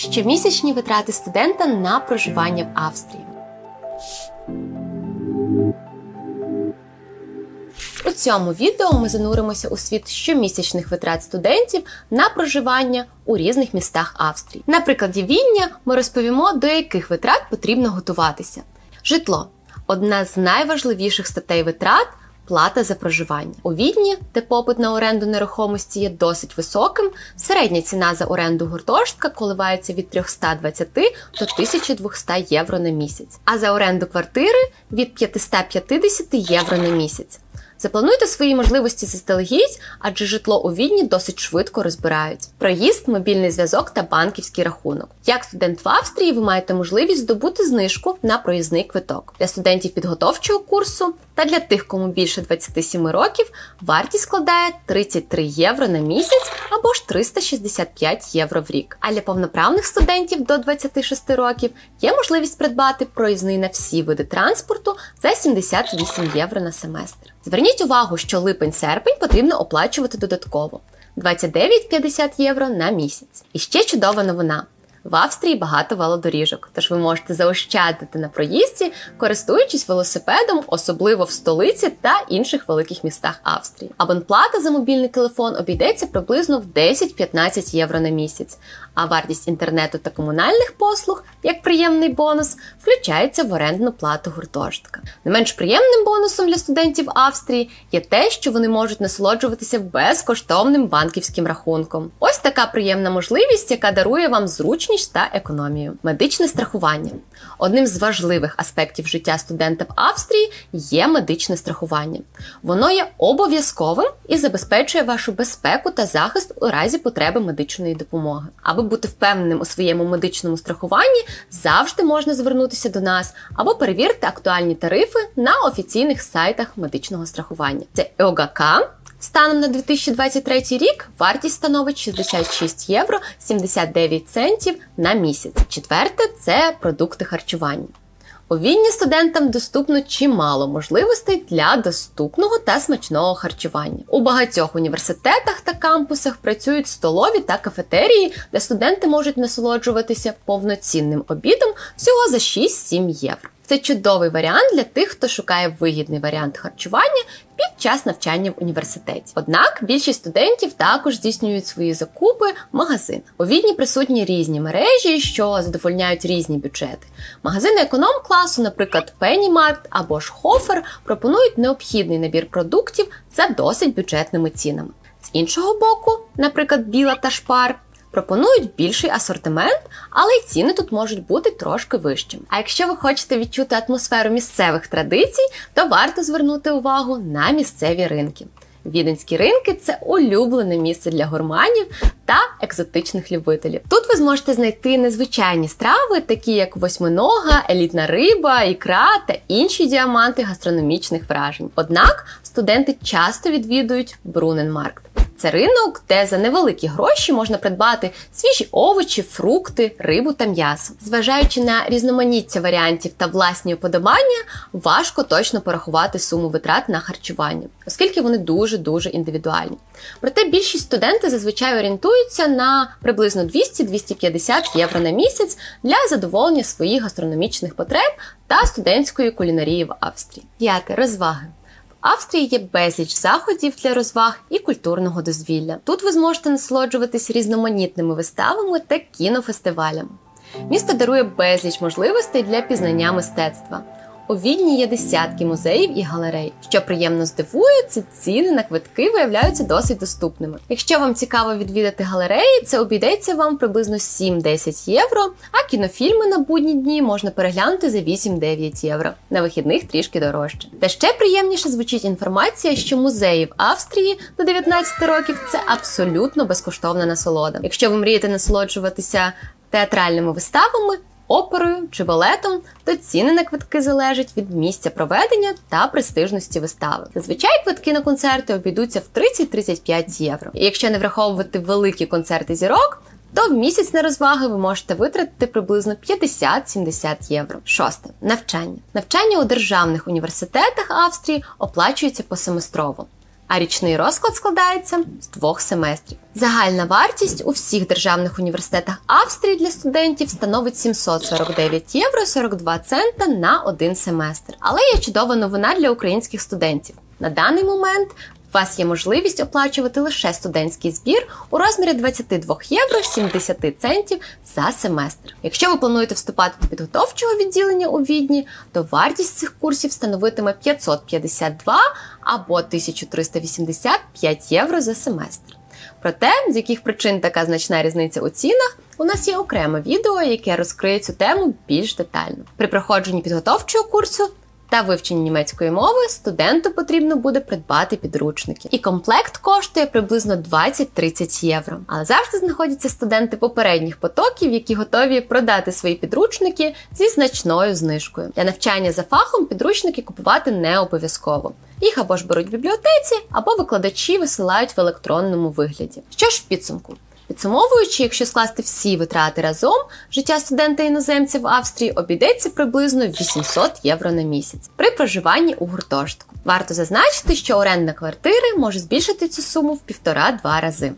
Щомісячні витрати студента на проживання в Австрії. У цьому відео ми зануримося у світ щомісячних витрат студентів на проживання у різних містах Австрії. На прикладі Віння ми розповімо, до яких витрат потрібно готуватися. Житло одна з найважливіших статей витрат. Плата за проживання у Відні, де попит на оренду нерухомості є досить високим. Середня ціна за оренду гуртожитка коливається від 320 до 1200 євро на місяць, а за оренду квартири від 550 євро на місяць. Заплануйте свої можливості заздалегідь, адже житло у Відні досить швидко розбирають. Проїзд, мобільний зв'язок та банківський рахунок. Як студент в Австрії, ви маєте можливість здобути знижку на проїзний квиток для студентів підготовчого курсу та для тих, кому більше 27 років, вартість складає 33 євро на місяць або ж 365 євро в рік. А для повноправних студентів до 26 років є можливість придбати проїзний на всі види транспорту за 78 євро на семестр. Зверніть увагу, що липень-серпень потрібно оплачувати додатково 29,50 євро на місяць. І ще чудова новина. В Австрії багато велодоріжок, тож ви можете заощадити на проїзді, користуючись велосипедом, особливо в столиці та інших великих містах Австрії. Абонплата за мобільний телефон обійдеться приблизно в 10-15 євро на місяць, а вартість інтернету та комунальних послуг, як приємний бонус, включається в орендну плату гуртожитка. Не менш приємним бонусом для студентів Австрії є те, що вони можуть насолоджуватися безкоштовним банківським рахунком. Ось така приємна можливість, яка дарує вам зручність та економію. Медичне страхування. Одним з важливих аспектів життя студента в Австрії є медичне страхування. Воно є обов'язковим і забезпечує вашу безпеку та захист у разі потреби медичної допомоги. Аби бути впевненим у своєму медичному страхуванні, завжди можна звернутися до нас або перевірити актуальні тарифи на офіційних сайтах медичного страхування. Це ЕОГК, Станом на 2023 рік вартість становить 66 євро 79 центів на місяць. Четверте це продукти харчування. У Вільні студентам доступно чимало можливостей для доступного та смачного харчування. У багатьох університетах та кампусах працюють столові та кафетерії, де студенти можуть насолоджуватися повноцінним обідом всього за 6-7 євро. Це чудовий варіант для тих, хто шукає вигідний варіант харчування під час навчання в університеті. Однак більшість студентів також здійснюють свої закупи в магазин. У відні присутні різні мережі, що задовольняють різні бюджети. Магазини економ-класу, наприклад, Pennymarkt або ж Hofer, пропонують необхідний набір продуктів за досить бюджетними цінами. З іншого боку, наприклад, біла та шпар. Пропонують більший асортимент, але й ціни тут можуть бути трошки вищими. А якщо ви хочете відчути атмосферу місцевих традицій, то варто звернути увагу на місцеві ринки. Віденські ринки це улюблене місце для гурманів та екзотичних любителів. Тут ви зможете знайти незвичайні страви, такі як восьминога, елітна риба, ікра та інші діаманти гастрономічних вражень. Однак студенти часто відвідують Бруненмаркт. Це ринок, де за невеликі гроші можна придбати свіжі овочі, фрукти, рибу та м'ясо. Зважаючи на різноманіття варіантів та власні уподобання, важко точно порахувати суму витрат на харчування, оскільки вони дуже дуже індивідуальні. Проте більшість студентів зазвичай орієнтуються на приблизно 200-250 євро на місяць для задоволення своїх гастрономічних потреб та студентської кулінарії в Австрії. П'яте розваги. Австрії є безліч заходів для розваг і культурного дозвілля. Тут ви зможете насолоджуватись різноманітними виставами та кінофестивалями. Місто дарує безліч можливостей для пізнання мистецтва. У Відні є десятки музеїв і галерей. Що приємно здивує, це ціни на квитки виявляються досить доступними. Якщо вам цікаво відвідати галереї, це обійдеться вам приблизно 7-10 євро, а кінофільми на будні дні можна переглянути за 8-9 євро. На вихідних трішки дорожче. Та ще приємніше звучить інформація, що музеї в Австрії до 19 років це абсолютно безкоштовна насолода. Якщо ви мрієте насолоджуватися театральними виставами оперою чи балетом, то ціни на квитки залежать від місця проведення та престижності вистави. Зазвичай квитки на концерти обійдуться в 30-35 євро. І якщо не враховувати великі концерти зірок. То в місяць на розваги ви можете витратити приблизно 50-70 євро. Шосте навчання. Навчання у державних університетах Австрії оплачується посеместрово. А річний розклад складається з двох семестрів. Загальна вартість у всіх державних університетах Австрії для студентів становить 749 євро 42 цента на один семестр. Але є чудова новина для українських студентів. На даний момент у вас є можливість оплачувати лише студентський збір у розмірі 22 євро 70 центів за семестр. Якщо ви плануєте вступати до підготовчого відділення у Відні, то вартість цих курсів становитиме 552 або 1385 євро за семестр. Проте, з яких причин така значна різниця у цінах, у нас є окреме відео, яке розкриє цю тему більш детально. При проходженні підготовчого курсу та вивченні німецької мови студенту потрібно буде придбати підручники. І комплект коштує приблизно 20-30 євро. Але завжди знаходяться студенти попередніх потоків, які готові продати свої підручники зі значною знижкою. Для навчання за фахом підручники купувати не обов'язково. Їх або ж беруть в бібліотеці, або викладачі висилають в електронному вигляді. Що ж в підсумку? Підсумовуючи, якщо скласти всі витрати разом, життя студента-іноземця в Австрії обійдеться приблизно 800 євро на місяць при проживанні у гуртожитку. Варто зазначити, що оренда квартири може збільшити цю суму в півтора-два рази.